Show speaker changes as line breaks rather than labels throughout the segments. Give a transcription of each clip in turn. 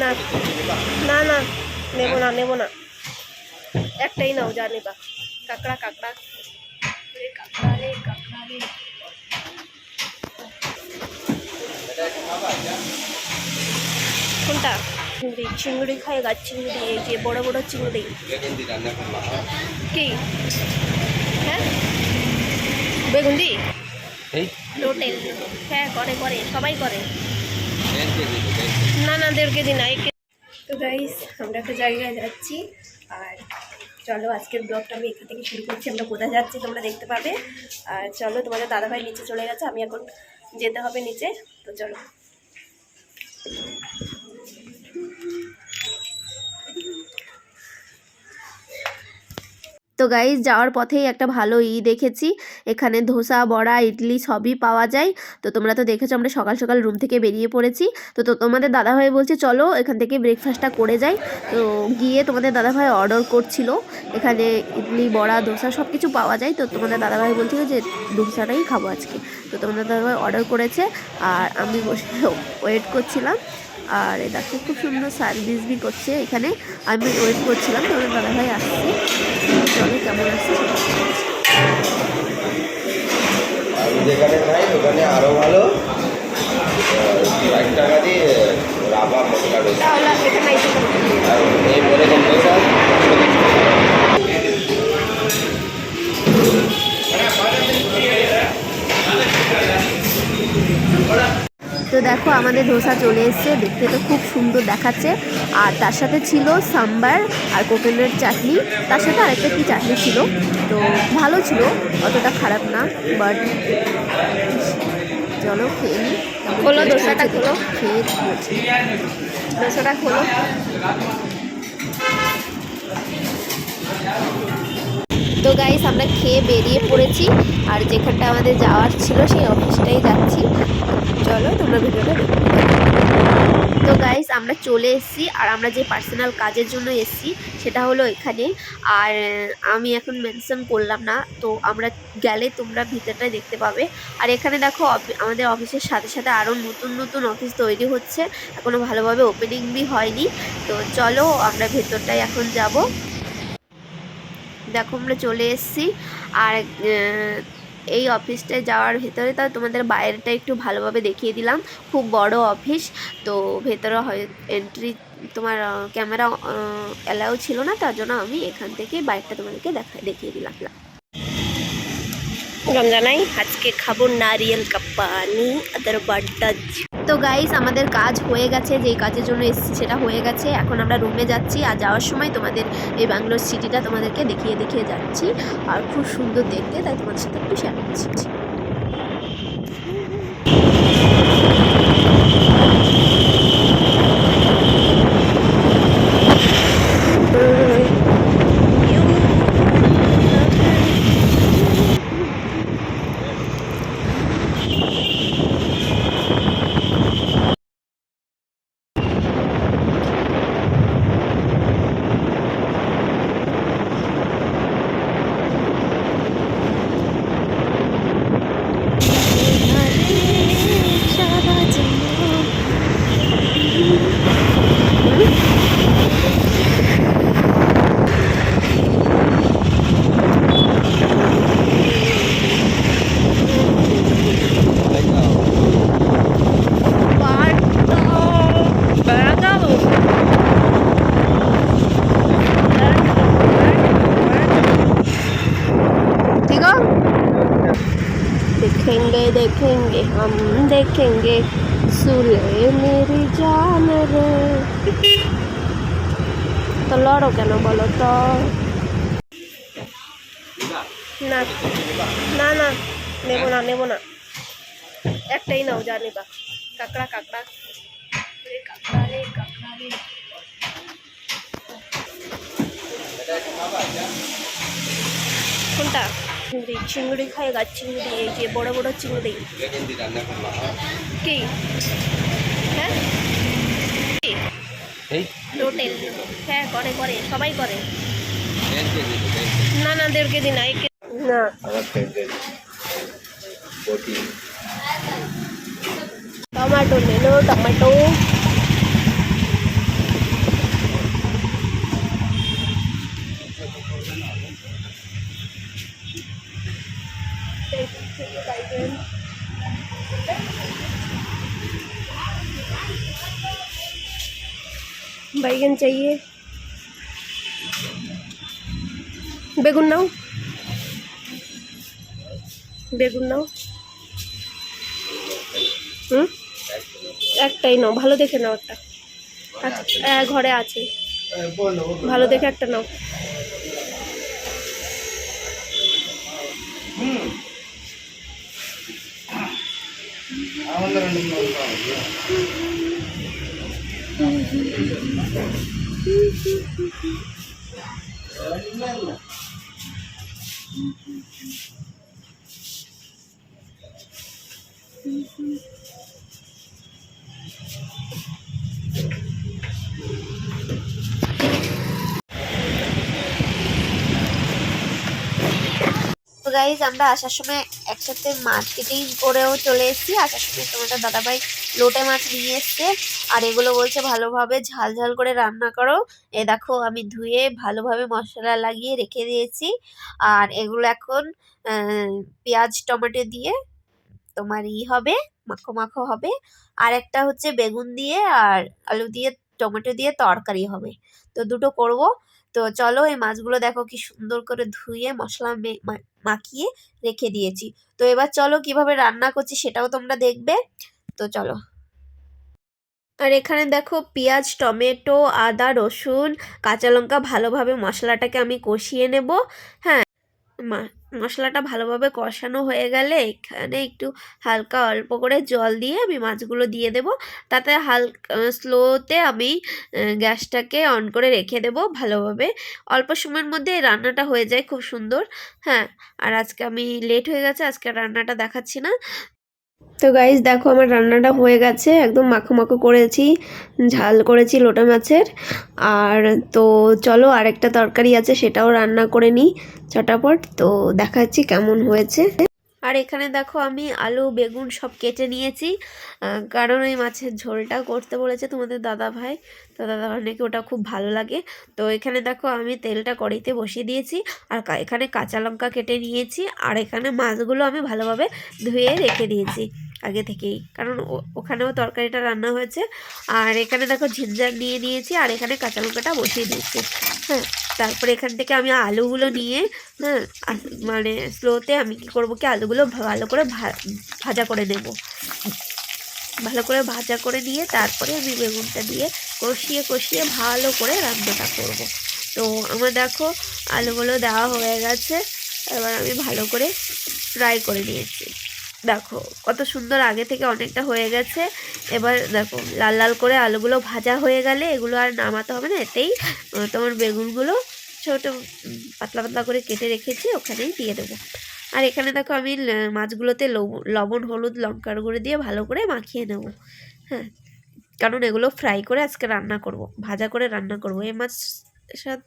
না না না নেব না নেব না। একটাই নাও যা নেবা। কাঁকড়া কাঁকড়া। কোনটা? চিংড়ি চিংড়ি খায় গা চিংড়ি এই যে বড় বড় চিংড়ি। কি? হ্যাঁ? বেগুন্দি?
এই।
টোটেল হ্যাঁ করে করে সবাই করে। না না দেড় কেজি না এক তো গাইস আমরা একটা জায়গায় যাচ্ছি। আর চলো, আজকের ব্লগটা আমি এখান থেকে শুরু করছি। আমরা কোথায় যাচ্ছি তোমরা দেখতে পাবে। আর চলো, তোমাদের দাদাভাই নিচে চলে গেছে, আমি এখন যেতে হবে নিচে। তো চলো। গাইজ যাওয়ার পথেই একটা ভালো ই দেখেছি। এখানে ধোসা, বড়া, ইডলি সবই পাওয়া যায়। তো তোমরা তো দেখেছ, আমরা সকাল সকাল রুম থেকে বেরিয়ে পড়েছি। তো তোমাদের দাদাভাই বলছে, চলো এখান থেকে ব্রেকফাস্টটা করে যাই। তো গিয়ে তোমাদের দাদাভাই অর্ডার করছিল। এখানে ইডলি, বড়া, ধোসা সব কিছু পাওয়া যায়। তো তোমাদের দাদাভাই বলছিল যে, ধোসাটাই খাব আজকে। তো তোমাদের দাদাভাই অর্ডার করেছে। আর আমি বসে ওয়েট করছিলাম। আর এটা দেখো খুব সুন্দর সার্ভিস বি করছে এখানে। আমি ওয়েট করছিলাম তবে দাদা ভাই আসছে। চলে কেমন আসছে
যেখানে খাই ওখানে আরও ভালো। টাকা দিয়ে রাবা মশলা রয়েছে। আর এই বলে
তো দেখো আমাদের ধোসা চলে এসছে দেখতে তো খুব সুন্দর দেখাচ্ছে। আর তার সাথে ছিল সাম্বার আর কোকোনাট চাটনি তার সাথে আরেকটা কি চাটনি ছিল? তো ভালো ছিল অতটা খারাপ না বাট চলো খেয়ে নিই
খোলো, ধোসাটা খোলো।
খেয়ে
দোসাটা খোলো।
তো গাইস আমরা খেয়ে বেরিয়ে পড়েছি। আর যেখানটা আমাদের যাওয়ার ছিল, সেই অফিসটাই যাচ্ছি। চলো, তোমরা ভিডিওটা তো গাইস আমরা চলে এসেছি, আর আমরা যে পার্সোনাল কাজের জন্য এসেছি, সেটা হলো এখানে। আর আমি এখন মেনশন করলাম না, তো আমরা গেলে তোমরা ভিতরটাই দেখতে পাবে। আর এখানে দেখো আমাদের অফিসের সাথে সাথে আরও নতুন নতুন অফিস তৈরি হচ্ছে। এখনও ভালোভাবে ওপেনিং বি হয়নি। তো চলো, আমরা ভেতরটায় এখন যাব। দেখো আমরা চলে এসেছি। আর এই অফিসটায় যাওয়ার ভেতরে তা তোমাদের বাইরেটা একটু ভালোভাবে দেখিয়ে দিলাম। খুব বড় অফিস, তো ভেতরে হয় এন্ট্রি তোমার ক্যামেরা অ্যালাউ ছিল না, তার জন্য আমি এখান থেকে বাইরটা তোমাদেরকে দেখা, দেখিয়ে দিলাম। রমজানাই, আজকে খাব নারিয়েল কাপ্পানি আর বাটাজ তো গাইস আমাদের কাজ হয়ে গেছে, যেই কাজের জন্য এসেছি সেটা হয়ে গেছে। এখন আমরা রুমে যাচ্ছি, আর যাওয়ার সময় তোমাদের এই ব্যাঙ্গালোর সিটিটা তোমাদেরকে দেখিয়ে দেখিয়ে যাচ্ছি। আর খুব সুন্দর দেখতে, তাই তোমাদের সাথে একটু শেয়ার করছি। देखेंगे देखेंगे हम देखेंगे सुले मेरी जान रे তো লড়ো কেন বলো তো না না না নেবো না নেবো না একটাই নাও যা নেবা কাঁকড়া কাঁকড়া রে কাঁকড়া রে কাঁকড়া রে কোনটা চিংড়ি চিংড়ি খায় গা চিংড়ি এই যে বড় বড় চিংড়ি। কি? হ্যাঁ? টোটেল হ্যাঁ করে করে সবাই করে। না না দেড় কেজি না এক না। টমেটো নেলো টমেটো
बैगन चाहिए বেগুন নাও বেগুন নাও হুম একটাই নাও ভালো দেখে নাও একটা আচ্ছা, হ্যাঁ ঘরে আছে ভালো দেখে একটা নাও
তো গাইজ আমরা আসার সময় একসাথে মার্কেটিং করেও চলে এসেছি। আসার সময় তোমাদের দাদাভাই লোটে মাছ নিয়ে এসছে। আর এগুলো বলছে ভালোভাবে ঝাল ঝাল করে রান্না করো। এ দেখো, আমি ধুয়ে ভালোভাবে মশলা লাগিয়ে রেখে দিয়েছি। আর এগুলো এখন পেঁয়াজ, টমেটো দিয়ে তোমার ই হবে, মাখো মাখো হবে। আর একটা হচ্ছে বেগুন দিয়ে আর আলু দিয়ে, টমেটো দিয়ে তরকারি হবে। তো দুটো করব। তো চলো এই মাছগুলো দেখো কি সুন্দর করে ধুয়ে মশলা মাখিয়ে রেখে দিয়েছি। তো এবার চলো কীভাবে রান্না করছি সেটাও তোমরা দেখবে। তো চলো। আর এখানে দেখো পেঁয়াজ, টমেটো, আদা, রসুন, কাঁচা লঙ্কা ভালোভাবে মশলাটাকে আমি কষিয়ে নেব। হ্যাঁ মশলাটা ভালোভাবে কষানো হয়ে গেলে এখানে একটু হালকা অল্প করে জল দিয়ে আমি মাছগুলো দিয়ে দেব। তাতে হালকা স্লোতে আমি গ্যাসটাকে অন করে রেখে দেব ভালোভাবে। অল্প সময়ের মধ্যে রান্নাটা হয়ে যায় খুব সুন্দর। হ্যাঁ আর আজকে আমি লেট হয়ে গেছে, আজকে রান্নাটা দেখাচ্ছি না। তো গাইজ দেখো আমার রান্নাটা হয়ে গেছে। একদম মাখো মাখো করেছি, ঝাল করেছি লোটা মাছের। আর তো চলো আরেকটা তরকারি আছে, সেটাও রান্না করে নিই, চটাপট। তো দেখাচ্ছি কেমন হয়েছে। আর এখানে দেখো আমি আলু, বেগুন সব কেটে নিয়েছি। কারণ ওই মাছের ঝোলটা করতে বলেছে তোমাদের দাদা ভাই। তো দাদা ভাই নাকি ওটা খুব ভালো লাগে। তো এখানে দেখো আমি তেলটা কড়াইতে বসিয়ে দিয়েছি। আর এখানে কাঁচা লঙ্কা কেটে নিয়েছি। আর এখানে মাছগুলো আমি ভালোভাবে ধুয়ে রেখে দিয়েছি আগে থেকেই। কারণ ওখানেও তরকারিটা রান্না হয়েছে। আর এখানে দেখো ঝিঞ্জার নিয়ে নিয়েছি। আর এখানে কাঁচা লঙ্কাটা বসিয়ে দিয়েছি। হ্যাঁ তারপরে এখান থেকে আমি আলুগুলো নিয়ে হ্যাঁ মানে স্লোতে আমি কি করব কি আলুগুলো ভালো করে ভাজা করে নেব। ভালো করে ভাজা করে নিয়ে তারপরে আমি বেগুনটা দিয়ে কষিয়ে কষিয়ে ভালো করে রান্নাটা করব। তো আমার দেখো আলুগুলো দেওয়া হয়ে গেছে, এবার আমি ভালো করে ফ্রাই করে নিয়েছি। দেখো, কত সুন্দর আগে থেকে অনেকটা হয়ে গেছে। এবার দেখো, লাল লাল করে আলুগুলো ভাজা হয়ে গেলে এগুলো আর নামাতে হবে না। এতেই তোমার বেগুনগুলো ছোটো পাতলা পাতলা করে কেটে রেখেছি, ওখানেই দিয়ে দেবো। আর এখানে দেখো আমি মাছগুলোতে লবণ, হলুদ, লঙ্কার গুঁড়ো দিয়ে ভালো করে মাখিয়ে নেব। হ্যাঁ কারণ এগুলো ফ্রাই করে আজকে রান্না করব, ভাজা করে রান্না করব। এই মাছ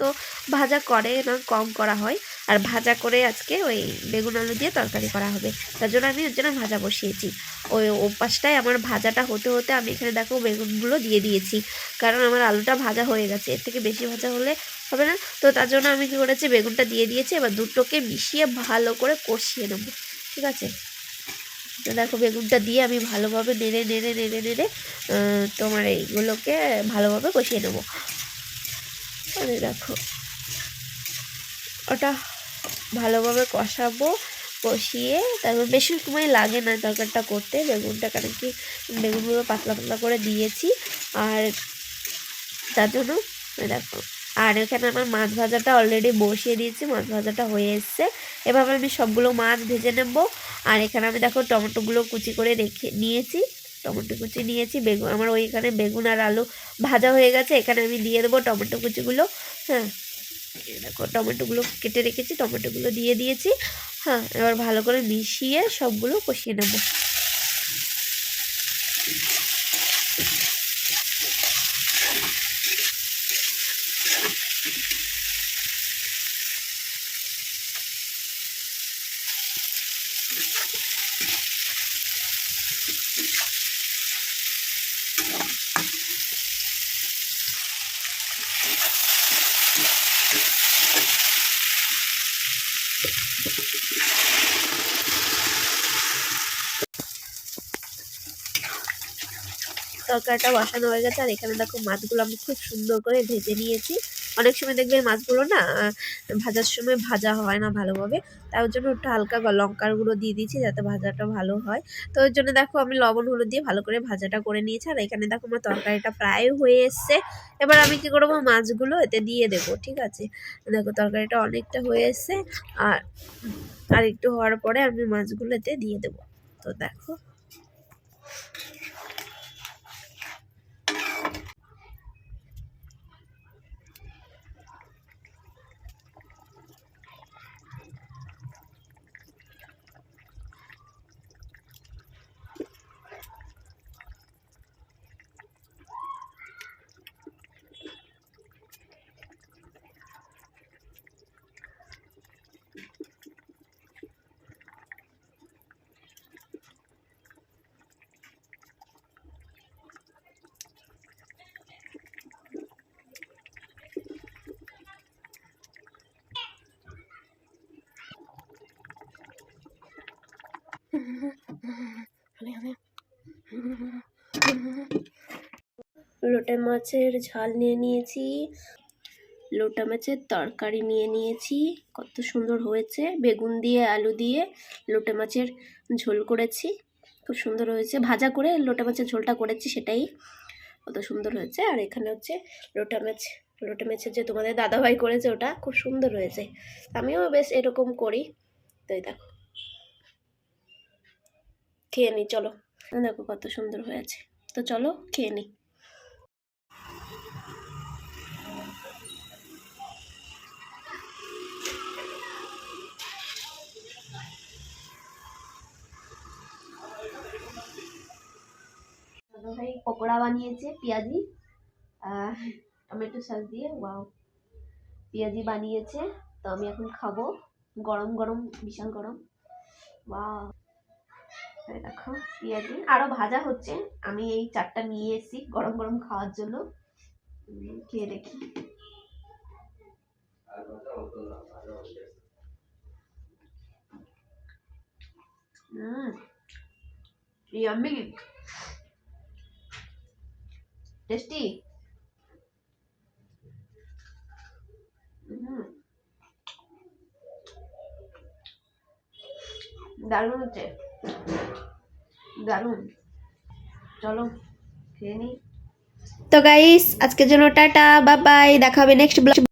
তো ভাজা করে না, কম করা হয়। আর ভাজা করে আজকে ওই বেগুন আলু দিয়ে তরকারি করা হবে। তার জন্য আমি ওর জন্য ভাজা বসিয়েছি। ওই ওপাশটায় আমার ভাজাটা হতে হতে আমি এখানে দেখো বেগুনগুলো দিয়ে দিয়েছি। কারণ আমার আলুটা ভাজা হয়ে গেছে। এর থেকে বেশি ভাজা হলে হবে না। তো তার জন্য আমি কী করেছি, বেগুনটা দিয়ে দিয়েছি। এবার দুটোকে মিশিয়ে ভালো করে কষিয়ে নেব। ঠিক আছে? তো দেখো বেগুনটা দিয়ে আমি ভালোভাবে নেড়ে নেড়ে নেড়ে নেড়ে তোমার এইগুলোকে ভালোভাবে কষিয়ে নেব। দেখো, ওটা ভালোভাবে কষাবো, কষিয়ে তারপর বেশি সময় লাগে না তরকারিটা করতে, বেগুনটা কারণ কি বেগুনগুলো পাতলা পাতলা করে দিয়েছি আর তার জন্য দেখো, আর এখানে আমার মাছ ভাজাটা অলরেডি বসিয়ে দিয়েছি, মাছ ভাজাটা হয়ে এসছে। এভাবে আমি সবগুলো মাছ ভেজে নেব। আর এখানে আমি দেখো টমেটোগুলো কুচি করে রেখে নিয়েছি, টমেটো কুচি নিয়েছি, বেগুন, আমার ওইখানে বেগুন আর আলু ভাজা হয়ে গেছে, এখানে আমি দিয়ে দেবো টমেটো কুচিগুলো হ্যাঁ। দেখো, টমেটোগুলো কেটে রেখেছি, টমেটোগুলো দিয়ে দিয়েছি। হ্যাঁ এবার ভালো করে মিশিয়ে সবগুলো কষিয়ে নেব। তরকারিটা বসানো হয়ে গেছে, আর এখানে দেখো মাছগুলো আমি খুব সুন্দর করে ভেজে নিয়েছি। অনেক সময় দেখবে মাছগুলো না ভাজার সময় ভাজা হয় না ভালোভাবে তার জন্য একটু হালকা লঙ্কার গুঁড়ো দিয়ে দিয়েছি যাতে ভাজাটা ভালো হয়। তো ওই জন্য দেখো আমি লবণ হলুদ দিয়ে ভালো করে ভাজাটা করে নিয়েছি, আর এখানে দেখো আমার তরকারিটা প্রায় হয়ে এসছে। এবার আমি কি করব, মাছগুলো এতে দিয়ে দেবো, ঠিক আছে? দেখো তরকারিটা অনেকটা হয়ে এসছে, আর আর একটু হওয়ার পরে আমি মাছগুলো এতে দিয়ে দেবো। তো দেখো। লোটে মাছের ঝাল নিয়ে নিয়েছি। লোটা মাছের তরকারি নিয়ে নিয়েছি। কত সুন্দর হয়েছে। বেগুন দিয়ে, আলু দিয়ে লোটে মাছের ঝোল করেছি। খুব সুন্দর হয়েছে। ভাজা করে লোটা মাছের ঝোলটা করেছি সেটাই। কত সুন্দর হয়েছে। আর এখানে হচ্ছে লোটা মাছ, লোটে মাছের যে তোমাদের দাদাভাই করেছে ওটা খুব সুন্দর হয়েছে। আমিও বেশ এরকম করি। তো দেখো। খেয়ে নিই চলো। দেখো কত সুন্দর হয়েছে। তো চলো খেয়ে নিই ভাই পকোড়া বানিয়েছে পেঁয়াজি। টমেটো সস দিয়ে ওয়াও পেঁয়াজি বানিয়েছে, তো আমি এখন খাব। গরম গরম বিশাল গরম। ওয়াও দেখো পেঁয়াজি আরও ভাজা হচ্ছে। আমি এই চারটা নিয়ে এসেছি গরম গরম খাওয়ার জন্য। খেয়ে দেখি। ইয়াম্মি টেস্টি দারুণ হচ্ছে। দারুণ। চলো, খেয়ে নিই। তো গাইস আজকের জন্য টাটা বাই বাই দেখা হবে নেক্সট ব্লগ